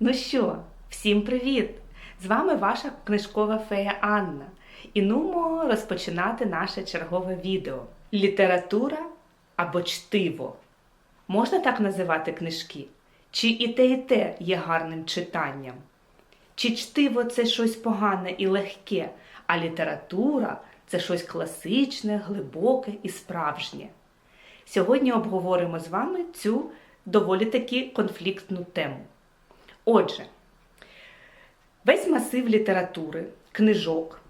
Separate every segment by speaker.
Speaker 1: Ну що, всім привіт! З вами ваша книжкова фея Анна. І нумо розпочинати наше чергове відео. Література або чтиво. Можна так називати книжки? Чи і те, і те є гарним читанням? Чи чтиво це щось погане і легке, а література це щось класичне, глибоке і справжнє? Сьогодні обговоримо з вами цю доволі таки конфліктну тему. Отже, весь масив літератури, книжок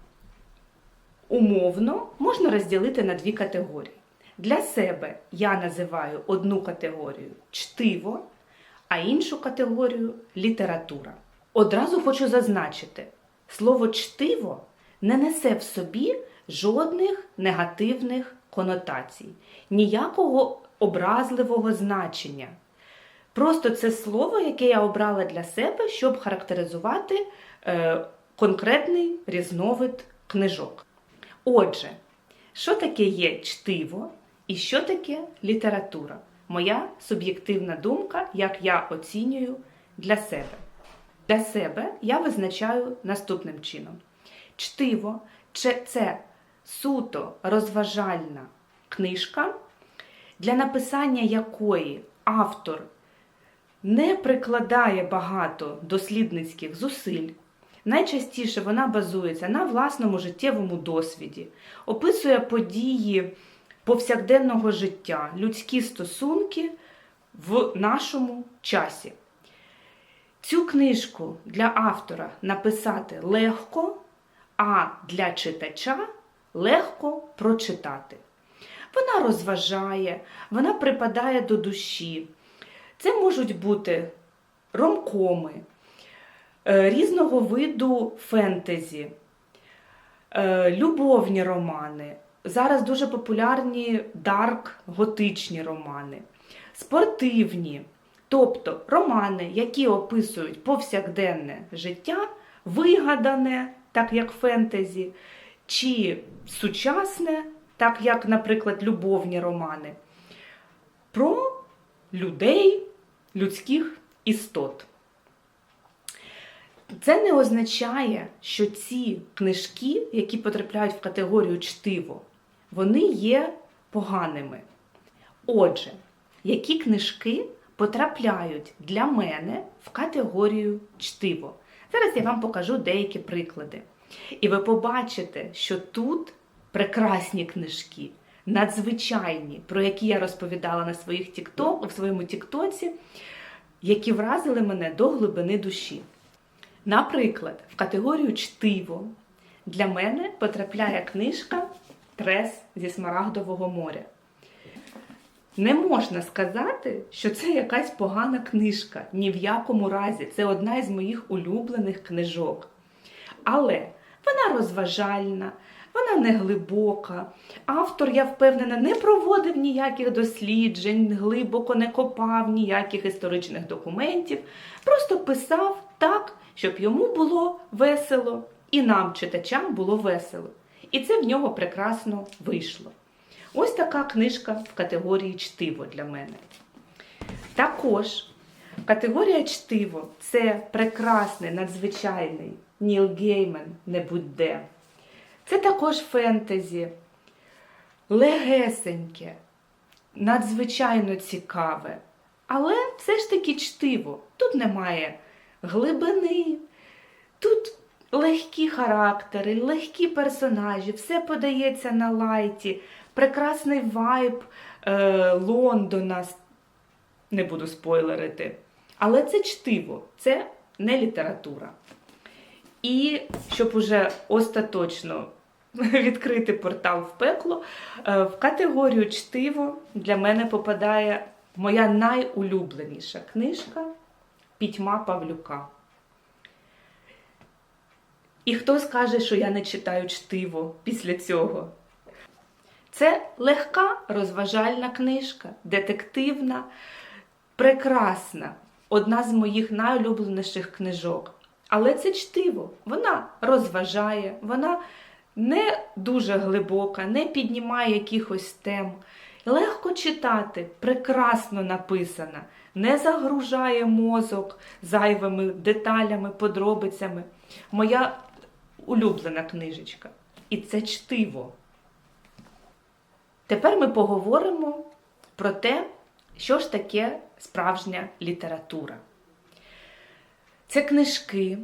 Speaker 1: умовно можна розділити на дві категорії. Для себе я називаю одну категорію чтиво, а іншу категорію література. Одразу хочу зазначити, слово чтиво не несе в собі жодних негативних конотацій, ніякого образливого значення. Просто це слово, яке я обрала для себе, щоб характеризувати е, конкретний різновид книжок. Отже, що таке є чтиво і що таке література? Моя суб'єктивна думка, як я оцінюю для себе. Для себе я визначаю наступним чином: чтиво це суто розважальна книжка, для написання якої автор не прикладає багато дослідницьких зусиль. Найчастіше вона базується на власному життєвому досвіді, описує події повсякденного життя, людські стосунки в нашому часі. Цю книжку для автора написати легко, а для читача легко прочитати. Вона розважає, вона припадає до душі. Це можуть бути ромкоми, е, різного виду фентезі, е, любовні романи. Зараз дуже популярні дарк готичні романи, спортивні, тобто романи, які описують повсякденне життя, вигадане, так як фентезі, чи сучасне, так як, наприклад, любовні романи, про людей, людських істот. Це не означає, що ці книжки, які потрапляють в категорію чтиво, вони є поганими. Отже, які книжки потрапляють для мене в категорію чтиво? Зараз я вам покажу деякі приклади. І ви побачите, що тут прекрасні книжки, надзвичайні, про які я розповідала на своїх тікток, в своєму тіктоці, які вразили мене до глибини душі. Наприклад, в категорію чтиво для мене потрапляє книжка Трес зі Смарагдового моря. Не можна сказати, що це якась погана книжка. Ні в якому разі. Це одна із моїх улюблених книжок. Але вона розважальна, вона не глибока. Автор, я впевнена, не проводив ніяких досліджень, глибоко не копав ніяких історичних документів. Просто писав так, щоб йому було весело, і нам, читачам, було весело. І це в нього прекрасно вийшло. Ось така книжка в категорії чтиво для мене. Також категорія чтиво це прекрасний, надзвичайний Ніл Геймен не будь-де. Це також фентезі, легесеньке, надзвичайно цікаве. Але все ж таки чтиво. Тут немає глибини, тут легкі характери, легкі персонажі, все подається на лайті, прекрасний вайб е, Лондона. Не буду спойлерити. Але це чтиво, це не література. І щоб уже остаточно відкрити портал в пекло, е, в категорію чтиво для мене попадає моя найулюбленіша книжка Пітьма Павлюка. І хто скаже, що я не читаю чтиво після цього? Це легка розважальна книжка, детективна, прекрасна, одна з моїх найулюбленіших книжок. Але це чтиво, вона розважає, вона не дуже глибока, не піднімає якихось тем. Легко читати, прекрасно написана, не загружає мозок зайвими деталями, подробицями. Моя улюблена книжечка. І це чтиво. Тепер ми поговоримо про те, що ж таке справжня література. Це книжки,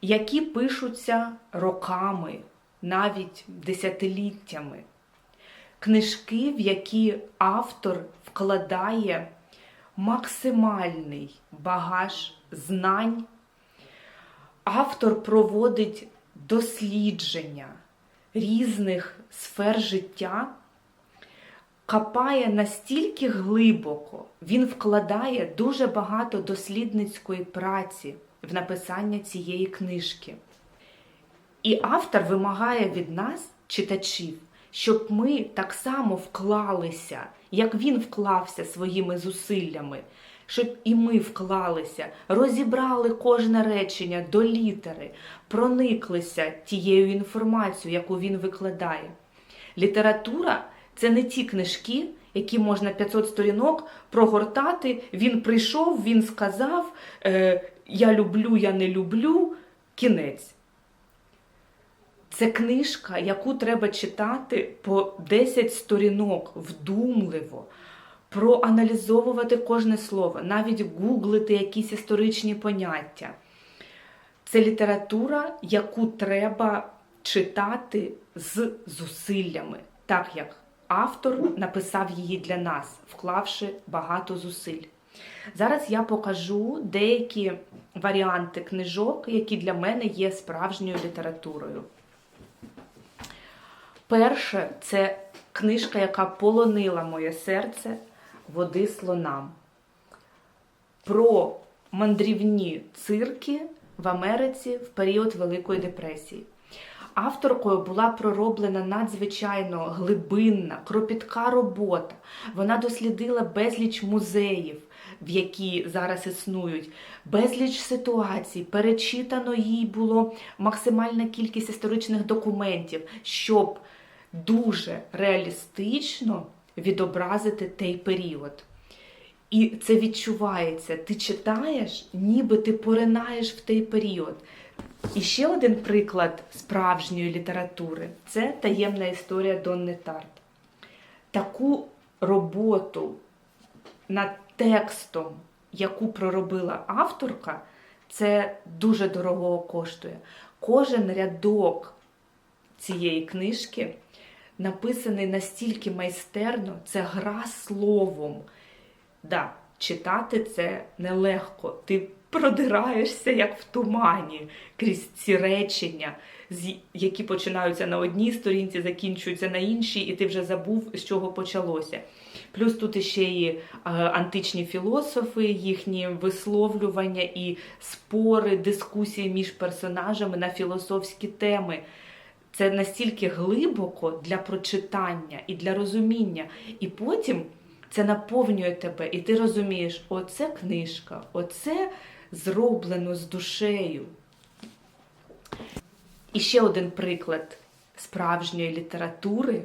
Speaker 1: які пишуться роками, навіть десятиліттями. Книжки, в які автор вкладає максимальний багаж знань. Автор проводить дослідження різних сфер життя, копає настільки глибоко, він вкладає дуже багато дослідницької праці в написання цієї книжки. І автор вимагає від нас, читачів, щоб ми так само вклалися, як він вклався своїми зусиллями, щоб і ми вклалися, розібрали кожне речення до літери, прониклися тією інформацією, яку він викладає. Література це не ті книжки, які можна 500 сторінок прогортати. Він прийшов, він сказав: е, Я люблю, я не люблю. Кінець. Це книжка, яку треба читати по 10 сторінок вдумливо, проаналізовувати кожне слово, навіть гуглити якісь історичні поняття. Це література, яку треба читати з зусиллями, так як автор написав її для нас, вклавши багато зусиль. Зараз я покажу деякі варіанти книжок, які для мене є справжньою літературою. Перше, це книжка, яка полонила моє серце води слонам. Про мандрівні цирки в Америці в період Великої депресії. Авторкою була пророблена надзвичайно глибинна, кропітка робота. Вона дослідила безліч музеїв, в які зараз існують, безліч ситуацій. Перечитано їй було максимальна кількість історичних документів, щоб дуже реалістично відобразити той період. І це відчувається. Ти читаєш, ніби ти поринаєш в той період. І ще один приклад справжньої літератури це таємна історія Донни Тарт. Таку роботу над текстом, яку проробила авторка, це дуже дорого коштує. Кожен рядок цієї книжки написаний настільки майстерно, це гра словом. Да, читати це нелегко. Ти продираєшся як в тумані крізь ці речення, які починаються на одній сторінці, закінчуються на іншій, і ти вже забув, з чого почалося. Плюс тут ще і античні філософи, їхні висловлювання і спори, дискусії між персонажами на філософські теми. Це настільки глибоко для прочитання і для розуміння. І потім це наповнює тебе, і ти розумієш, оце книжка, оце зроблено з душею. І ще один приклад справжньої літератури.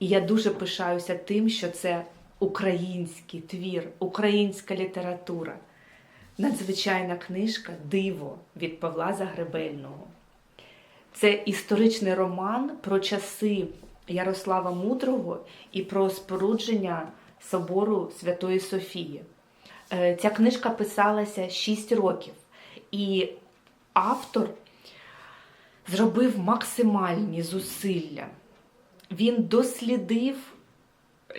Speaker 1: І я дуже пишаюся тим, що це український твір, українська література. Надзвичайна книжка Диво від Павла Загребельного. Це історичний роман про часи Ярослава Мудрого і про спорудження собору Святої Софії. Е, ця книжка писалася 6 років, і автор зробив максимальні зусилля. Він дослідив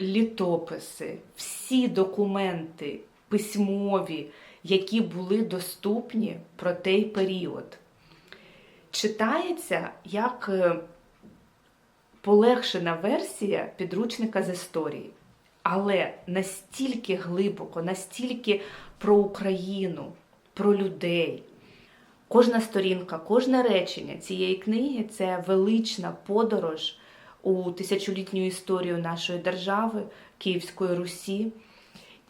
Speaker 1: літописи, всі документи письмові, які були доступні про той період. Читається як е, полегшена версія підручника з історії але настільки глибоко, настільки про Україну, про людей. Кожна сторінка, кожне речення цієї книги це велична подорож у тисячолітню історію нашої держави, Київської Русі.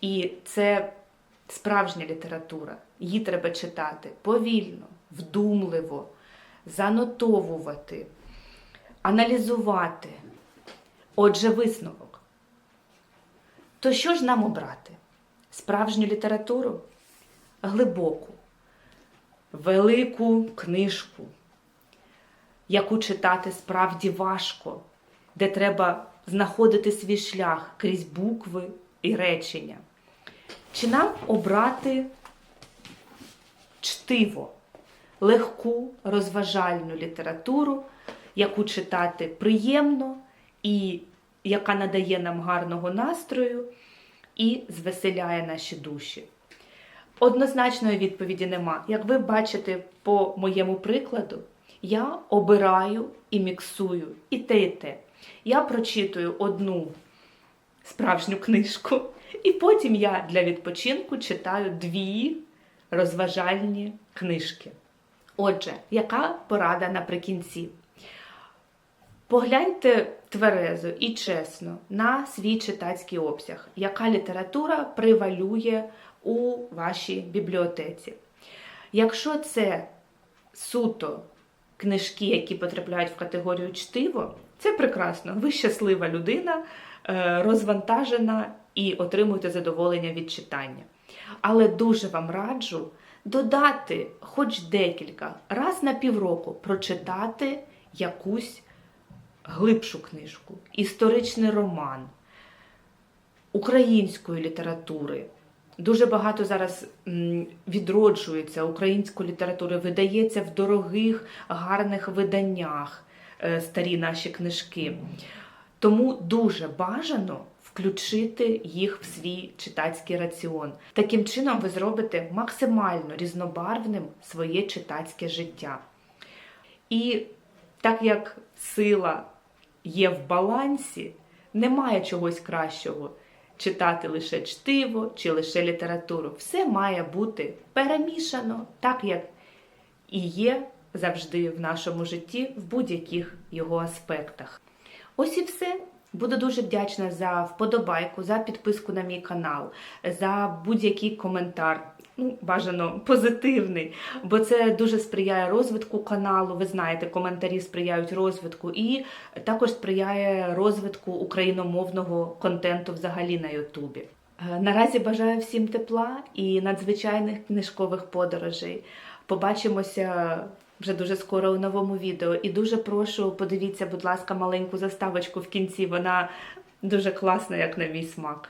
Speaker 1: І це справжня література. Її треба читати повільно, вдумливо, занотовувати, аналізувати. Отже, висновок. То що ж нам обрати? Справжню літературу? Глибоку, велику книжку, яку читати справді важко, де треба знаходити свій шлях крізь букви і речення. Чи нам обрати чтиво, легку розважальну літературу, яку читати приємно і яка надає нам гарного настрою і звеселяє наші душі? Однозначної відповіді нема. Як ви бачите по моєму прикладу, я обираю і міксую і те, і те. Я прочитую одну справжню книжку, і потім я для відпочинку читаю дві розважальні книжки. Отже, яка порада наприкінці? Погляньте тверезо і чесно на свій читацький обсяг, яка література привалює у вашій бібліотеці. Якщо це суто книжки, які потрапляють в категорію чтиво, це прекрасно. Ви щаслива людина, е, розвантажена і отримуєте задоволення від читання. Але дуже вам раджу додати хоч декілька раз на півроку прочитати якусь глибшу книжку, історичний роман української літератури. Дуже багато зараз відроджується української літератури, видається в дорогих, гарних виданнях е, старі наші книжки. Тому дуже бажано включити їх в свій читацький раціон. Таким чином ви зробите максимально різнобарвним своє читацьке життя. І так як сила є в балансі, немає чогось кращого читати лише чтиво чи лише літературу. Все має бути перемішано, так як і є завжди в нашому житті в будь-яких його аспектах. Ось і все. Буду дуже вдячна за вподобайку, за підписку на мій канал, за будь-який коментар. Ну, бажано позитивний, бо це дуже сприяє розвитку каналу. Ви знаєте, коментарі сприяють розвитку, і також сприяє розвитку україномовного контенту взагалі на Ютубі. Е, Наразі бажаю всім тепла і надзвичайних книжкових подорожей. Побачимося вже дуже скоро у новому відео. І дуже прошу, подивіться, будь ласка, маленьку заставочку в кінці. Вона дуже класна, як на мій смак.